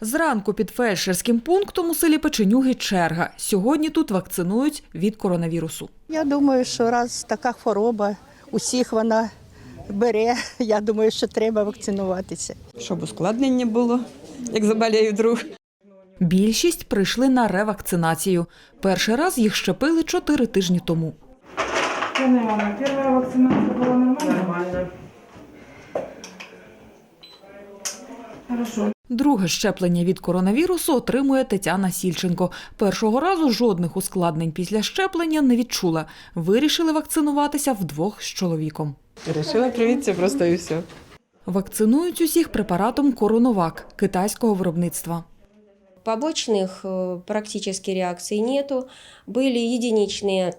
Зранку під фельдшерським пунктом у селі Печенюги черга. Сьогодні тут вакцинують від коронавірусу. Я думаю, що раз така хвороба, усіх вона бере, я думаю, що треба вакцинуватися. щоб ускладнення було, як заболею вдруг. Більшість прийшли на ревакцинацію. Перший раз їх щепили чотири тижні тому. Яна Ивановна, первая вакцинация была нормальная? Нормально. Хорошо. Друге щеплення від коронавірусу отримує Тетяна Сільченко. Першого разу жодних ускладнень після щеплення не відчула. Вирішили вакцинуватися вдвох з чоловіком. Решила привитися просто і все. Вакцинують усіх препаратом Коронавак китайського виробництва. Побочных э, практически реакций нету. Были единичные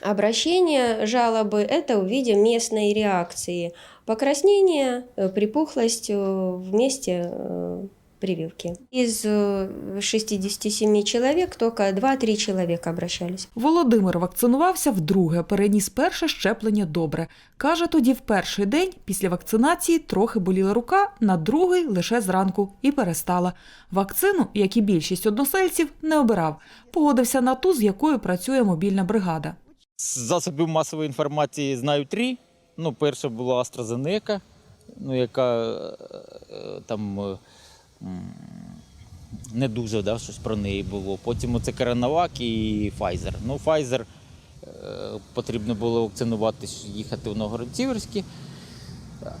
обращения, жалобы. Это в виде местной реакции. Покраснение, э, припухлость э, в месте э, прививки. Из э, 67 человек только 2-3 человека обращались. Володимир вакцинувався вдруге, переніс перше щеплення добре. Каже, тоді в перший день після вакцинації трохи боліла рука, на другий лише зранку і перестала. Вакцину, як і більшість односельців, не обирав. Погодився на ту, з якою працює мобільна бригада. З засобів масової інформації знаю три. Ну, перша була AstraZeneca, ну, яка е, е, там е, не дуже да, щось про неї було. Потім оце Коронавак і Pfizer. Ну, Pfizer потрібно було вакцинувати, їхати в Новгород-Сіверський.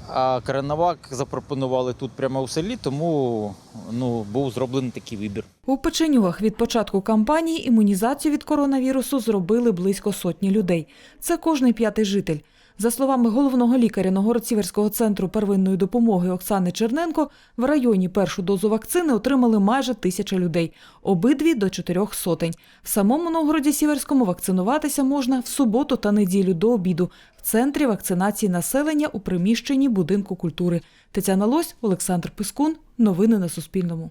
А Коронавак запропонували тут прямо у селі, тому ну, був зроблений такий вибір. У печенюгах від початку кампанії імунізацію від коронавірусу зробили близько сотні людей. Це кожний п'ятий житель. За словами головного лікаря Новгород-Сіверського центру первинної допомоги Оксани Черненко, в районі першу дозу вакцини отримали майже тисяча людей, обидві до чотирьох сотень. В самому Новгороді Сіверському вакцинуватися можна в суботу та неділю до обіду в центрі вакцинації населення у приміщенні будинку культури. Тетяна Лось, Олександр Пискун. Новини на Суспільному.